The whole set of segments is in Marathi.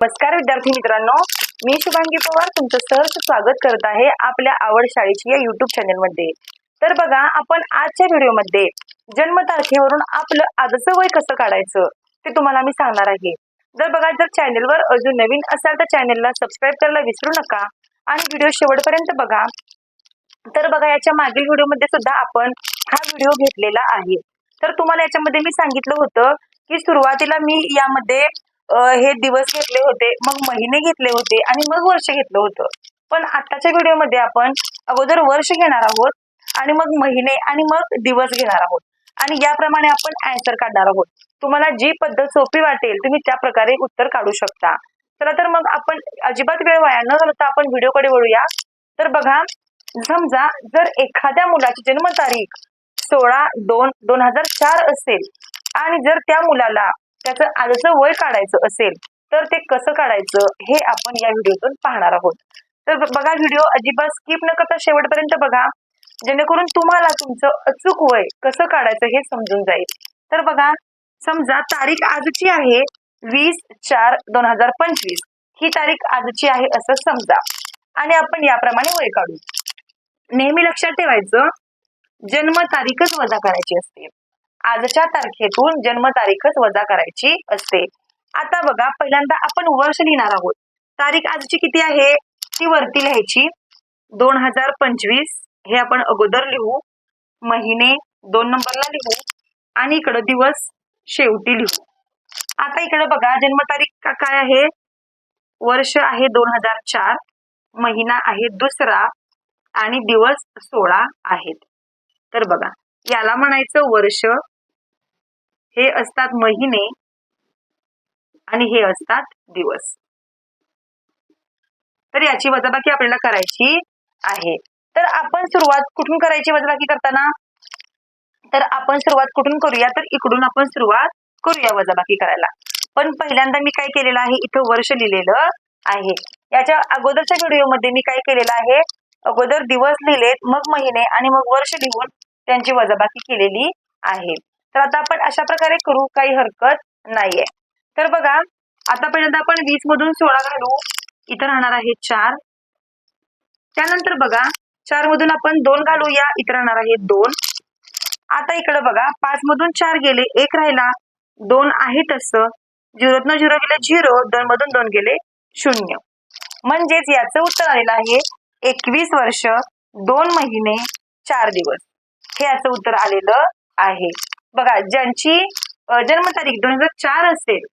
नमस्कार विद्यार्थी मित्रांनो? मी शुभांगी पवार तुमचं सहर्ष स्वागत करत आहे आपल्या आवड शाळेची या युट्यूब चॅनलमध्ये तर बघा आपण आजच्या व्हिडिओमध्ये जन्मतारखेवरून आपलं आजचं वय कसं काढायचं ते तुम्हाला मी सांगणार आहे. जर बघा जर चॅनलवर अजून नवीन असाल तर चॅनलला सबस्क्राईब करायला विसरू नका. आणि व्हिडिओ शेवटपर्यंत बघा. तर बघा याच्या मागील व्हिडिओमध्ये सुद्धा आपण हा व्हिडिओ घेतलेला आहे. तर तुम्हाला याच्यामध्ये मी सांगितलं होतं की सुरुवातीला मी यामध्ये हे दिवस घेतले होते मग महिने घेतले होते आणि मग वर्ष घेतलं होतं. पण आताच्या व्हिडिओमध्ये आपण अगोदर वर्ष घेणार आहोत आणि मग महिने आणि मग दिवस घेणार आहोत. आणि याप्रमाणे आपण अँसर काढणार आहोत. तुम्हाला जी पद्धत सोपी वाटेल तुम्ही त्या प्रकारे उत्तर काढू शकता. चला तर मग आपण अजिबात वेळ वाया न घालता आपण व्हिडिओकडे वळूया. तर बघा समजा जर एखाद्या मुलाची जन्मतारीख सोळा दोन दोन हजार चार असेल आणि जर त्या मुलाला त्याचं आजचं वय काढायचं असेल तर ते कसं काढायचं हे आपण या व्हिडिओतून पाहणार आहोत. तर बघा व्हिडिओ अजिबात स्किप न करता शेवटपर्यंत बघा. जेणेकरून तुम्हाला तुमचं अचूक वय कसं काढायचं हे समजून जाईल. तर बघा समजा तारीख आजची आहे वीस चार दोन हजार पंचवीस. ही तारीख आजची आहे असं समजा. आणि आपण याप्रमाणे वय काढू. नेहमी लक्षात ठेवायचं जन्मतारीखच वजा करायची असते. आजच्या तारखेतून जन्मतारीखच वजा करायची असते. आता बघा पहिल्यांदा आपण वर्ष लिहिणार आहोत. तारीख आजची किती आहे? ती वरती लिहायची. दोन हजार पंचवीस हे आपण अगोदर लिहू. महिने दोन नंबरला लिहू. आणि इकडं दिवस शेवटी लिहू. आता इकडं बघा जन्मतारीख का- काय आहे? वर्ष आहे दोन हजार चार महिना आहे दुसरा आणि दिवस सोळा आहेत. तर बघा याला म्हणायचं वर्ष हे असतात महिने आणि हे असतात दिवस. तर याची वजाबाकी आपल्याला करायची आहे. तर आपण सुरुवात कुठून करायची वजाबाकी करताना? तर आपण सुरुवात कुठून करूया? तर इकडून आपण सुरुवात करूया वजाबाकी करायला. पण पहिल्यांदा मी काय केलेलं आहे? इथं वर्ष लिहिलेलं आहे. याच्या अगोदरच्या व्हिडिओमध्ये मी काय केलेलं आहे? अगोदर दिवस लिहिलेत मग महिने आणि मग वर्ष लिहून त्यांची वजाबाकी केलेली आहे. तर आता आपण अशा प्रकारे करू काही हरकत नाहीये. तर बघा आतापर्यंत आपण वीस मधून सोळा घालू. इथं राहणार आहे चार. त्यानंतर बघा चार मधून आपण दोन घालूया. इथं राहणार आहे दोन. आता इकडे बघा पाच मधून चार गेले एक राहिला. दोन आहे तसं. झिरोतनं झिरो गेले झिरो दोन मधून दोन गेले शून्य. म्हणजेच याचं उत्तर आलेलं आहे एकवीस वर्ष दोन महिने चार दिवस. हे याचं उत्तर आलेलं आहे. बघा ज्यांची जन्मतारीख दोन हजार चार असेल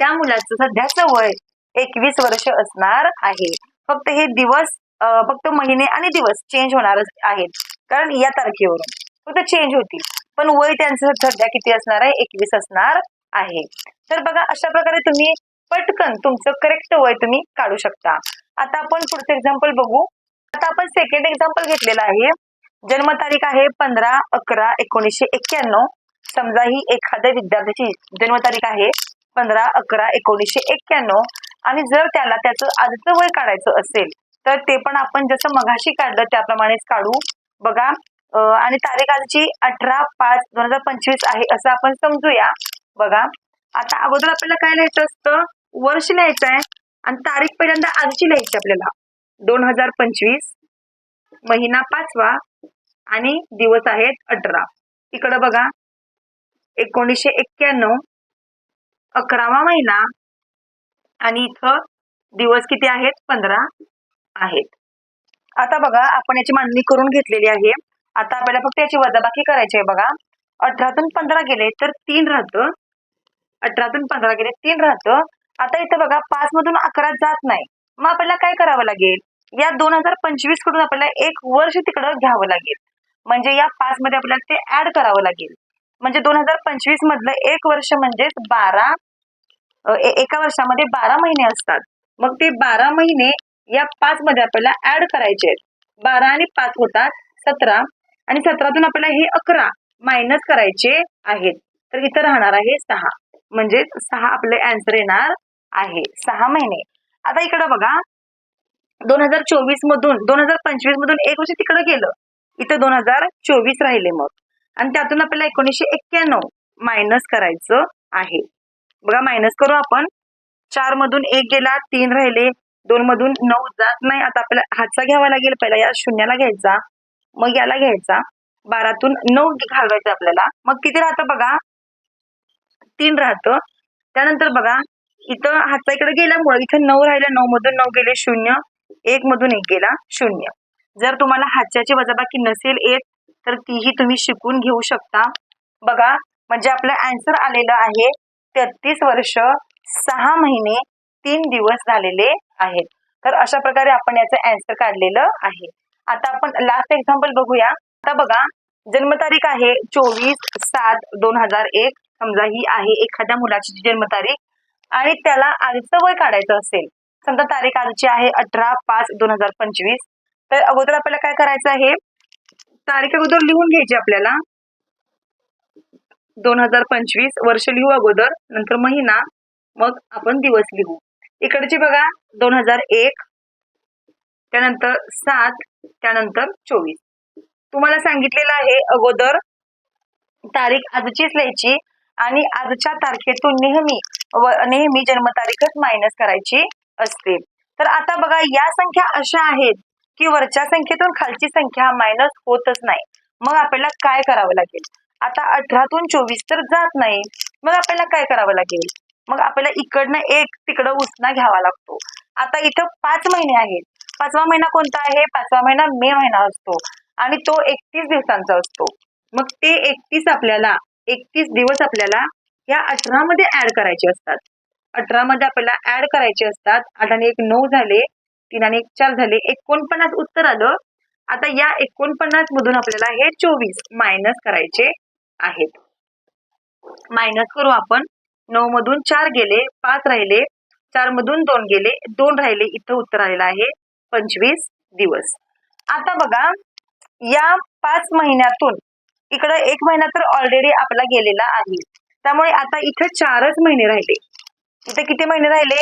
त्या मुलाचं सध्याचं वय एकवीस वर्ष असणार आहे. फक्त हे दिवस फक्त महिने आणि दिवस चेंज होणार आहेत. कारण या तारखेवरून फक्त चेंज होतील. पण वय त्यांचं सध्या किती असणार आहे? एकवीस असणार आहे. तर बघा अशा प्रकारे तुम्ही पटकन तुमचं करेक्ट वय तुम्ही काढू शकता. आता आपण पुढचं एक्झाम्पल बघू. आता आपण सेकंड एक्झाम्पल घेतलेलं आहे. जन्मतारीख आहे पंधरा अकरा एकोणीसशे एक्क्याण्णव. समजा ही एखाद्या विद्यार्थ्याची जन्मतारीख आहे पंधरा अकरा एकोणीसशे एक्क्याण्णव. आणि जर त्याला त्याचं आजचं वय काढायचं असेल तर ते पण आपण जसं मघाशी काढलं त्याप्रमाणेच काढू. बघा आणि तारीख आजची अठरा पाच दोन हजार पंचवीस आहे असं आपण समजूया. बघा आता अगोदर आपल्याला काय लिहायचं असतं? वर्ष लिहायचं आहे आणि तारीख पहिल्यांदा आजची लिहायची आपल्याला. दोन हजार पंचवीस महिना पाचवा आणि दिवस आहेत अठरा. इकडं बघा. एकोणीसशे एक्क्याण्णव अकरावा महिना आणि इथं दिवस किती आहेत? पंधरा आहेत. आता बघा आपण याची मांडणी करून घेतलेली आहे. आता आपल्याला फक्त याची वजाबाकी करायची आहे बघा. अठरातून पंधरा गेले तर तीन राहतं. अठरातून पंधरा गेले तीन राहतं. आता इथं बघा पाच मधून अकरा जात नाही. मग आपल्याला काय करावं लागेल? या दोन हजार पंचवीसकडून आपल्याला एक वर्ष तिकडं घ्यावं लागेल. म्हणजे या पाच मध्ये आपल्याला ते ऍड करावं लागेल. म्हणजे दोन हजार पंचवीस मधलं एक वर्ष म्हणजेच बारा एका वर्षामध्ये बारा महिने असतात. मग ते बारा महिने या पाच मध्ये आपल्याला ऍड करायचे आहेत. बारा आणि पाच होतात सतरा आणि सतरातून आपल्याला हे अकरा मायनस करायचे आहेत. तर इथं राहणार आहे सहा. म्हणजे सहा आपले अँसर येणार आहे. सहा महिने. आता इकडं बघा. दोन हजार चोवीस मधून दोन हजार पंचवीस मधून एक वर्ष तिकडं गेलं. इथं दोन हजार चोवीस राहिले मग. आणि त्यातून आपल्याला एकोणीसशे एक्क्याण्णव मायनस करायचं आहे. बघा मायनस करू आपण. चार मधून एक गेला तीन राहिले. दोन मधून नऊ जात नाही. आता आपल्याला हातचा घ्यावा लागेल. पहिला या शून्याला घ्यायचा. मग याला घ्यायचा. बारातून नऊ घालवायचं आपल्याला. मग किती राहतं बघा? तीन राहतं. त्यानंतर बघा इथं हातचा इकडे गेल्यामुळे इथं नऊ राहिलं. नऊ मधून नऊ गेले शून्य. एक मधून एक गेला शून्य. जर तुम्हाला हातच्याची वजाबाकी नसेल येत तर तीही तुम्ही शिकून घेऊ शकता. बघा म्हणजे आपलं अँसर आलेलं आहे तेहतीस वर्ष सहा महिने तीन दिवस झालेले आहेत. तर अशा प्रकारे आपण याचं अँसर काढलेलं आहे. आता आपण लास्ट एक्झाम्पल बघूया. आता बघा जन्मतारीख आहे चोवीस सात दोन हजार एक. समजा ही आहे एखाद्या मुलाची जन्मतारीख आणि त्याला आजचं वय काढायचं असेल. समजा तारीख आजची आहे अठरा पाच दोन हजार पंचवीस. तर अगोदर आपल्याला काय करायचं आहे? तारीख अगोदर लिहून घ्यायची आपल्याला. दोन हजार पंचवीस वर्ष लिहू अगोदर नंतर महिना मग आपण दिवस लिहू. इकडची बघा दोन हजार एक त्यानंतर सात त्यानंतर चोवीस. तुम्हाला सांगितलेलं आहे अगोदर तारीख आजचीच लिहायची आणि आजच्या तारखेतून नेहमी नेहमी जन्मतारीखच मायनस करायची असते. तर आता बघा या संख्या अशा आहेत. की वरच्या संख्येतून खालची संख्या मायनस होतच नाही. मग आपल्याला काय करावं लागेल? आता अठरातून चोवीस तर जात नाही. मग आपल्याला काय करावं लागेल? मग आपल्याला इकडनं एक तिकडं उसना घ्यावा लागतो. आता इथं पाच महिने आहेत. पाचवा महिना कोणता आहे? पाचवा महिना मे महिना असतो. आणि तो एकतीस दिवसांचा असतो. मग ते एकतीस आपल्याला एकतीस दिवस आपल्याला या अठरा मध्ये ऍड करायचे असतात. अठरा मध्ये आपल्याला ऍड करायचे असतात. आठ आणि एक नऊ झाले. तीन आणि एक चार झाले. एकोणपन्नास उत्तर आलं. आता या एकोणपन्नास मधून आपल्याला हे चोवीस मायनस करायचे आहेत. मायनस करू आपण. नऊ मधून चार गेले पाच राहिले. चार मधून दोन गेले दोन राहिले. इथं उत्तर आलेलं आहे पंचवीस दिवस. आता बघा या पाच महिन्यातून इकडं एक महिना तर ऑलरेडी आपला गेलेला आहे. त्यामुळे आता इथं चारच महिने राहिले. इथे किती महिने राहिले?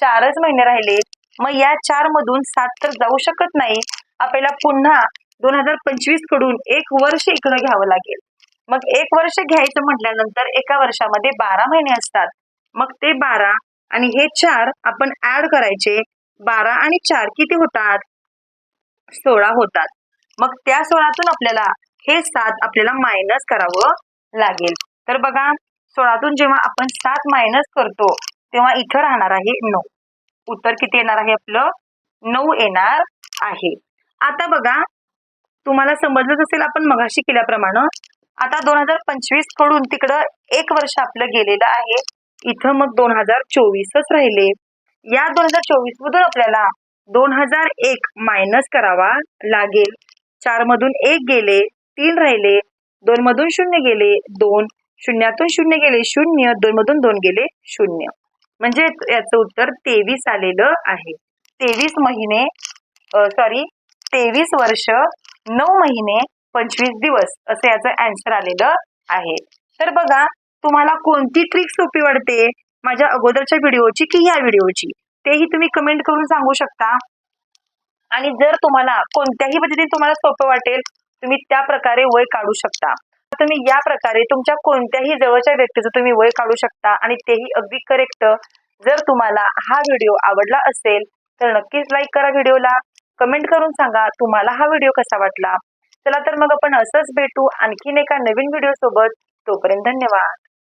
चारच महिने राहिले. मग या चार मधून सात तर जाऊ शकत नाही. आपल्याला पुन्हा दोन हजार पंचवीसकडून एक वर्ष इकडं घ्यावं लागेल. मग एक वर्ष घ्यायचं म्हटल्यानंतर एका वर्षामध्ये बारा महिने असतात. मग ते बारा आणि हे चार आपण ऍड करायचे. बारा आणि चार किती होतात? सोळा होतात. मग त्या सोळातून आपल्याला हे सात आपल्याला मायनस करावं लागेल. तर बघा सोळातून जेव्हा आपण सात मायनस करतो तेव्हा इथं राहणार आहे नऊ. उत्तर किती येणार आहे आपलं? नऊ येणार आहे. आता बघा तुम्हाला समजलंच असेल आपण मगाशी केल्याप्रमाणे. आता दोन हजार पंचवीसकडून तिकडं एक वर्ष आपलं गेलेलं आहे. इथं मग दोन हजार चोवीसच राहिले. या दोन हजार चोवीस मधून आपल्याला दोन हजार एक मायनस करावा लागेल. चार मधून एक गेले तीन राहिले दोन मधून शून्य गेले दोन. शून्यातून शून्य गेले शून्य. दोन मधून दोन गेले शून्य. म्हणजे याचं उत्तर तेवीस आलेलं आहे. तेवीस महिने सॉरी तेवीस वर्ष नऊ महिने पंचवीस दिवस असं याचं अँसर आलेलं आहे. तर बघा तुम्हाला कोणती ट्रिक सोपी वाटते? माझ्या अगोदरच्या व्हिडिओची की या व्हिडिओची तेही तुम्ही कमेंट करून सांगू शकता. आणि जर तुम्हाला कोणत्याही पद्धतीने तुम्हाला सोपं वाटेल तुम्ही त्या प्रकारे वय काढू शकता. तुम्ही या प्रकारे तुमच्या कोणत्याही जवळच्या व्यक्तीचं तुम्ही वय काढू शकता आणि तेही अगदी करेक्ट जर तुम्हाला हा व्हिडिओ आवडला असेल तर नक्कीच लाईक करा व्हिडिओला कमेंट करून सांगा तुम्हाला हा व्हिडिओ कसा वाटला. चला तर मग आपण असंच भेटू आणखीन एका नवीन व्हिडिओ सोबत. तोपर्यंत धन्यवाद.